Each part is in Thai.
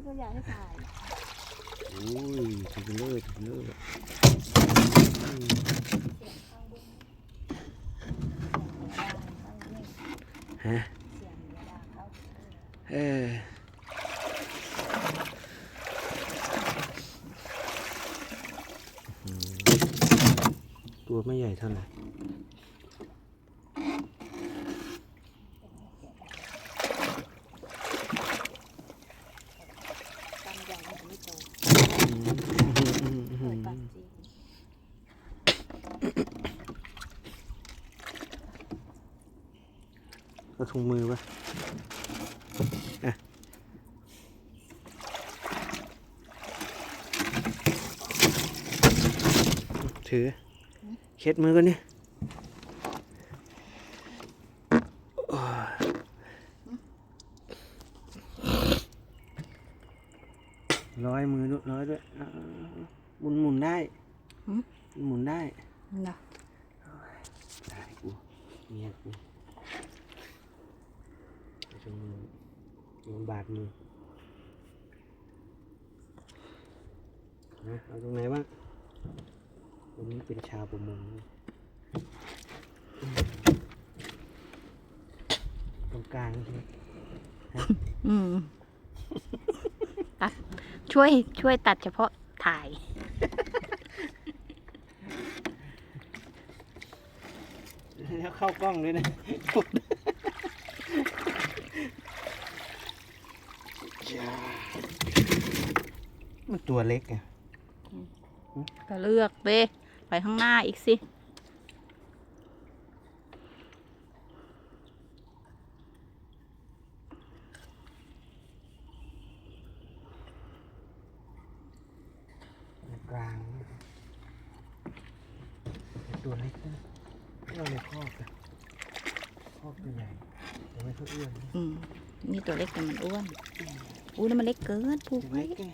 มันก็อยากให้ถ่ายโอ้ยถึงเลยถึงเลยอืมเสียงข้างบนเสียงเวลาเข้าเนี่ยฮะเสียงเวลาเข้าเออตัวไม่ใหญ่เท่าไหร่ ตามใหญ่มันไม่โต อืมอืมอื เปิด ม ปากจี ก็ถุงมือปะอะถือเช็ดมือก่อนนี่โอ้ยร้อยมือด้วยร้อยด้วยอ่าหมุนหมุนได้หมุนได้เนาะได้กูเมียกูเอาตรงมือ โดนบาดมือนะเอาตรงไหนบ้างตรงนี้เป็นชาวประมงนะตรงกลางใช่ไหมอืมตัดช่วยช่วยตัดเฉพาะถ่ายแล้วเข้ากล้องด้วยนะจ้า มันตัวเล็กไงก็เลือกเด้ไปข้างหน้าอีกสิ กลางตัวเล็กนะเราในคอกอะคอกตัวใหญ่แต่ไม่ค่อยอ้วนนะ อืม นี่ตัวเล็กแต่มันอ้วนอู้ นั่นมันเล็กเกินผูกตัวไว้เล็กไง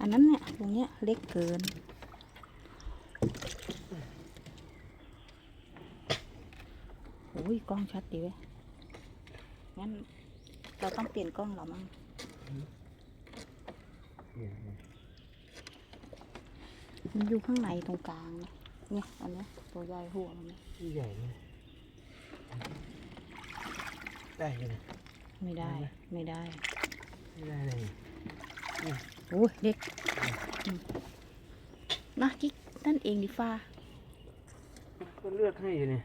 อันนั้นเนี่ยตรงเนี้ยเล็กเกิน โอ้ยกล้องชัดดีเว้ย งั้นเราต้องเปลี่ยนกล้องเหรอมั้งเนี่ยเนี่ยมันอยู่ข้างในตรงกลางนะเนี่ยอันเนี้ยตัวใหญ่หัวมันเนี่ยตัวใหญ่เนี่ยได้เลยนะไม่ได้ ไม่ได้ ไม่ได้เลยโอ้ยเล็กอืมนะกิ๊กนั่นเองดิฟ้าก็เลือกให้อยู่เนี่ย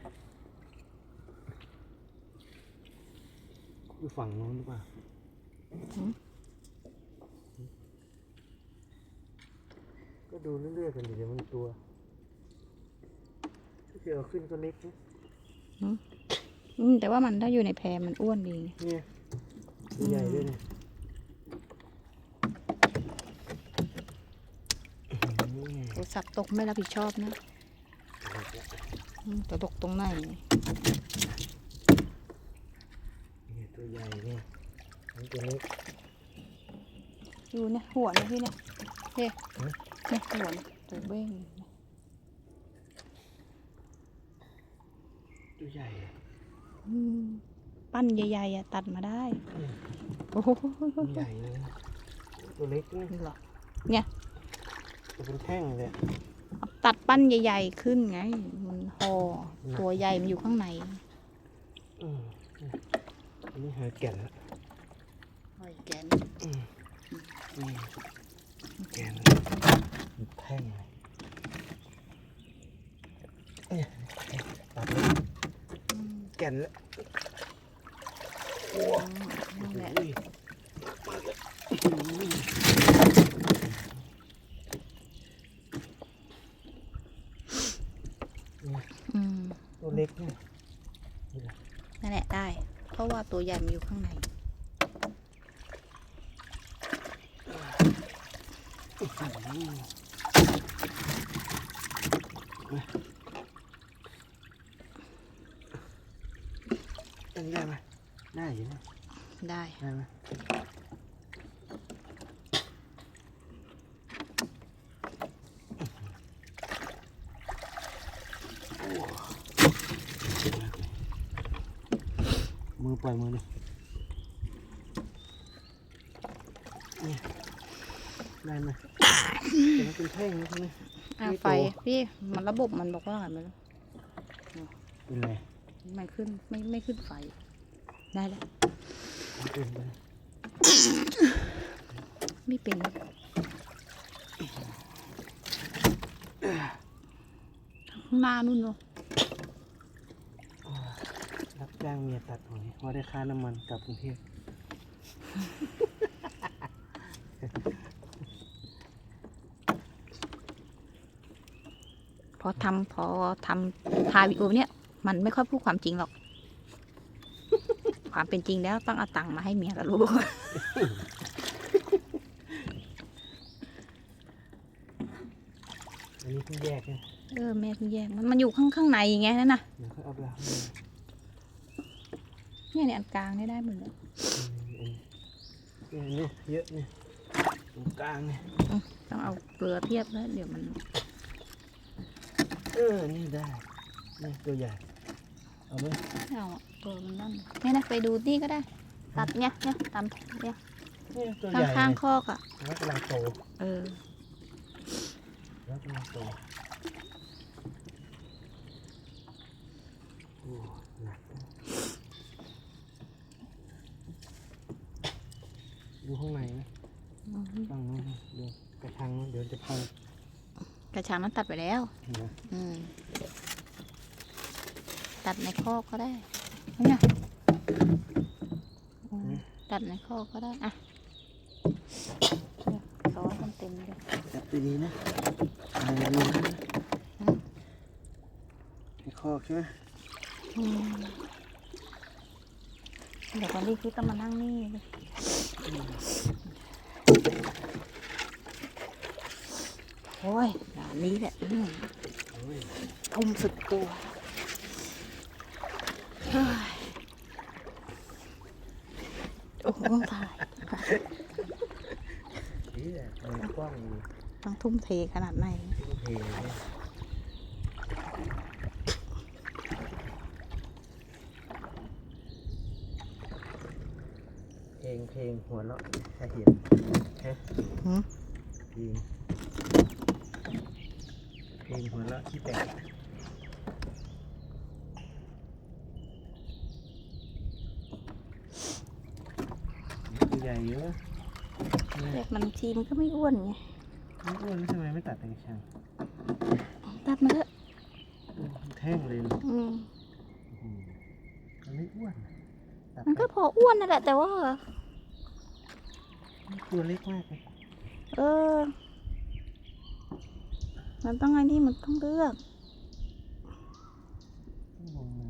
อยู่ฝั่งโน้นหรือเปล่าก็ดูเรื่อยๆกันดิเดี๋ยวมันตัวถ้าเกิดเอาขึ้นก็เล็กนะอืมแต่ว่ามันถ้าอยู่ในแพรมันอ้วนดีเนี่ยตัวใหญ่ด้วยเนี่ย อื้อหือโทรศัพท์ตกไม่รับผิดชอบนะอืมแต่ตกตรงไหนเนี่ยตัวใหญ่เนี่ยอันนี้ตัวเล็กอยู่เนี่ยหัวเนี่ยพี่เนี่ยเฮ้ฮะเนี่ยหัวเนี่ยตัวเบ้งตัวใหญ่อะอืมปั้นใหญ่ๆอะตัดมาได้ โอ้โหตัวใหญ่เลยนะตัวเล็กนะเหรอ ตัวเป็นแท่งเลยอะเอาตัดปั้นใหญ่ๆขึ้นไง มันห่อตัวใหญ่มันอยู่ข้างในอืมอันนี้หาแก่นละหอยแกนอืมนี่แก่นมันแท่งเลยเนี่ยตัดเลยแก่นละนั่นแหละ อุ้ยอุ้ย อืม ตัวเล็กเนั่นแหละได้ เพราะว่าตัวใหญ่มันอยู่ข้างในอันนี้ได้ไหมได้อยู่นะได้ ได้ไหม มือปล่อยมือดินี่ได้ไหมแต่มันเป็นแท่งนะใช่ไหม อะไม่โต ไฟพี่มันระบบมันบอกว่าไงไม่รู้เป็นไรมันขึ้นไม่ไม่ขึ้นไฟ ได้แล้วมันเป็นไปไม่เป็นข้างหน้านู่นเนาะรับ จ้างเมียตัดหอยพอได้ค่าน้ำมันกลับกรุงเทพพอทำพอทำถ่ายวิดีโอเนี่ย มันไม่ค่อยพูดความจริงหรอก ความเป็นจริงแล้วต้องเอาตังค์มาให้เมียกับลูกอันนี้เพิ่งแยกนะเออแม่เพิ่งแยกมันมันอยู่ข้างข้างในไงนั่นน่ะเดี๋ยวเขาเอาไปล้าง เนี่ยเนี่ยอันกลางเนี่ยได้หมดเลยอันนี้เนี่ยเยอะเนี่ยตรงกลางเนี่ยต้องเอาเกลือเทียบแล้วเดี๋ยวมัน เออ นี่ได้นี่ตัวใหญ่ เอาไหมไม่เอาอะตัวมันนั่นเนี่ยนะไปดูนี่ก็ได้ ตัดเนี่ยเนี่ยตามเนี่ยนี่ตัวข้างใหญ่ข้างเนี่ยๆคอกอะแล้วกำลังโตเออแล้วกำลังโตโอ้หนักนะ ดูข้างในไหมฝั่งนู้นนะเดี๋ยวกระชังนะเดี๋ยวจะพังกระชังนั้นตัดไปแล้วเห็นไหมอืม ตัดในคอกก็ได้เนี่ยอืมตัดในคอกก็ได้ อะเนี่ยซ้อนกันเต็มเลย จับดีๆนะอะไรดูนะให้คอกใช่ไหมอืมเดี๋ยวก่อนที่คือต้องมานั่งนี่เลย โอ้ยหลานนี้แหละอืมโอ้ยทุ่มสุดตัวเฮ้ยโอ้โหตายนี่แหละมันกว้างอยู่ต้องทุ่มเทขนาดไหนที่เพลงเนี่ เพลงเพลงหัวเราะถ้าเห็นฮะหืมเพลงเพลงหัวเราะที่แปลกตัวใหญ่เยอะนี่แต่มันทีมันก็ไม่อ้วนไงไม่อ้วนแล้วทำไมไม่ตัดแต่กระชังตัดมาเถอะแท่งเลยนะอืมโอ้โหมันไม่อ้วนนะตัด มันไปก็พออ้วนนั่นแหละแต่ว่า ตัวเล็กมากเลยเออ มันต้องไงนี่มันต้องเลือกต้องลงน้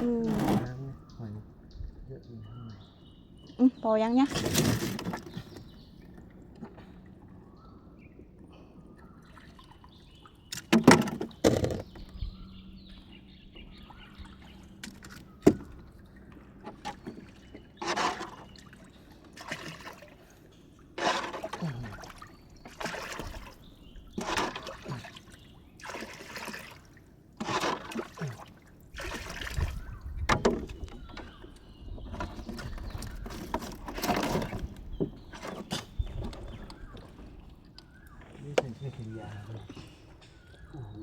อืมำน้ำเนี่ยหอยเยอะอยู่ข้างใน อืมพอยังเนี่ย นี่เป็นเชือกยาวเลยโอ้โห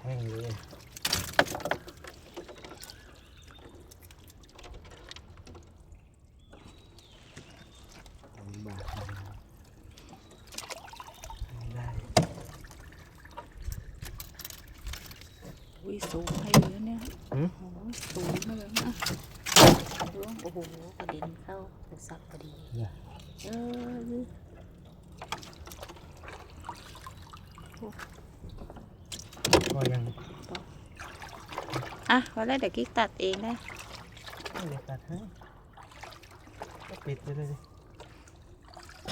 แห้งเลยเอาบาทมาไม่ได้ อุ้ย สูงให้เยอะเนี่ยหืมโอ้โหสูงให้เลยนะดูโอ้โหกระเด็นเข้าโทรศัพท์พอดีเนี่ยเออก็ยังอะพอแล้วเดี๋ยวกิ๊กตัดเองได้ไม่ได้ตัดให้ก็ปิดไปเลยดิ